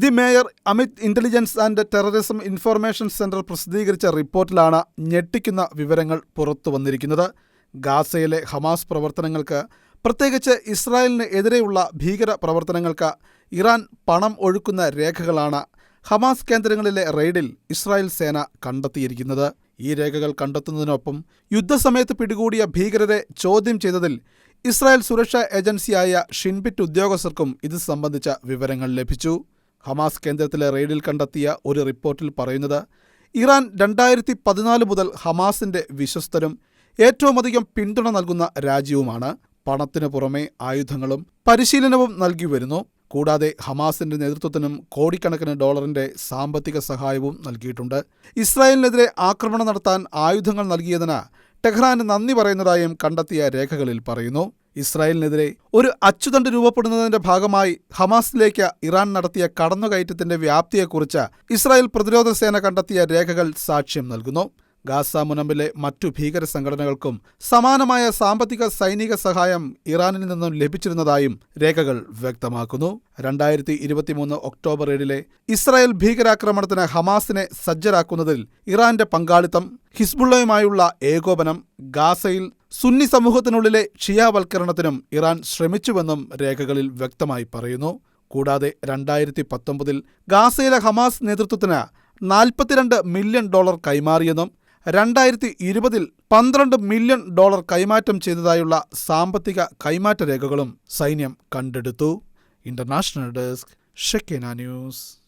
The Meir Amit intelligence and terrorism information centre പ്രസിദ്ധീകരിച്ച റിപ്പോർട്ടിലാണ് ഞെട്ടിക്കുന്ന വിവരങ്ങൾ പുറത്തു വന്നിരിക്കുന്നത്. ഗാസയിലെ ഹമാസ് പ്രവർത്തനങ്ങൾക്ക് പ്രത്യേകിച്ച് ഇസ്രായേലിന് എതിരെയുള്ള ഭീകര പ്രവർത്തനങ്ങൾക്ക് ഇറാൻ പണം ഒഴുക്കുന്ന രേഖകളാണ് ഹമാസ് കേന്ദ്രങ്ങളിലെ റെയ്ഡിൽ ഇസ്രായേൽ സേന കണ്ടെത്തിയിരിക്കുന്നത്. ഈ രേഖകൾ കണ്ടെത്തുന്നതിനൊപ്പം യുദ്ധസമയത്ത് പിടികൂടിയ ഭീകരരെ ചോദ്യം ചെയ്തതിൽ ഇസ്രായേൽ സുരക്ഷാ ഏജൻസിയായ ഷിൻബിറ്റ് ഉദ്യോഗസ്ഥർക്കും ഇത് സംബന്ധിച്ച വിവരങ്ങൾ ലഭിച്ചു. ഹമാസ് കേന്ദ്രത്തിലെ റെയ്ഡിൽ കണ്ടെത്തിയ ഒരു റിപ്പോർട്ടിൽ പറയുന്നത് ഇറാൻ രണ്ടായിരത്തി പതിനാല് മുതൽ ഹമാസിന്റെ വിശ്വസ്തരും ഏറ്റവുമധികം പിന്തുണ നൽകുന്ന രാജ്യവുമാണ്. പണത്തിനു പുറമെ ആയുധങ്ങളും പരിശീലനവും നൽകി വരുന്നു. കൂടാതെ ഹമാസിന്റെ നേതൃത്വത്തിനും കോടിക്കണക്കിന് ഡോളറിന്റെ സാമ്പത്തിക സഹായവും നൽകിയിട്ടുണ്ട്. ഇസ്രായേലിനെതിരെ ആക്രമണം നടത്താൻ ആയുധങ്ങൾ നൽകിയതിന് ടെഹ്റാന് നന്ദി പറയുന്നതായും കണ്ടെത്തിയ രേഖകളിൽ പറയുന്നു. ഇസ്രായേലിനെതിരെ ഒരു അച്ചുതണ്ട് രൂപപ്പെടുന്നതിന്റെ ഭാഗമായി ഹമാസിലേക്ക് ഇറാൻ നടത്തിയ കടന്നുകയറ്റത്തിന്റെ വ്യാപ്തിയെക്കുറിച്ച് ഇസ്രായേൽ പ്രതിരോധ സേന കണ്ടെത്തിയ രേഖകൾ സാക്ഷ്യം നൽകുന്നു. ഗാസ മുനമ്പിലെ മറ്റു ഭീകര സംഘടനകൾക്കും സമാനമായ സാമ്പത്തിക സൈനിക സഹായം ഇറാനിൽ നിന്നും ലഭിച്ചിരുന്നതായും രേഖകൾ വ്യക്തമാക്കുന്നു. രണ്ടായിരത്തി ഇരുപത്തിമൂന്ന് ഒക്ടോബർ ഏഴിലെ ഇസ്രായേൽ ഭീകരാക്രമണത്തിന് ഹമാസിനെ സജ്ജരാക്കുന്നതിൽ ഇറാന്റെ പങ്കാളിത്തം ഹിസ്ബുള്ളയുമായുള്ള ഏകോപനം ഗാസയിൽ സുന്നി സമൂഹത്തിനുള്ളിലെ ഷിയാവൽക്കരണത്തിനും ഇറാൻ ശ്രമിച്ചുവെന്നും രേഖകളിൽ വ്യക്തമായി പറയുന്നു. കൂടാതെ രണ്ടായിരത്തി പത്തൊമ്പതിൽ ഗാസയിലെ ഹമാസ് നേതൃത്വത്തിന് നാൽപ്പത്തിരണ്ട് മില്യൺ ഡോളർ കൈമാറിയെന്നും രണ്ടായിരത്തി ഇരുപതിൽ പന്ത്രണ്ട് മില്യൺ ഡോളർ കൈമാറ്റം ചെയ്തതായുള്ള സാമ്പത്തിക കൈമാറ്റ രേഖകളും സൈന്യം കണ്ടെടുത്തു. ഇന്റർനാഷണൽ ഡെസ്ക് ഷെക്കേന ന്യൂസ്.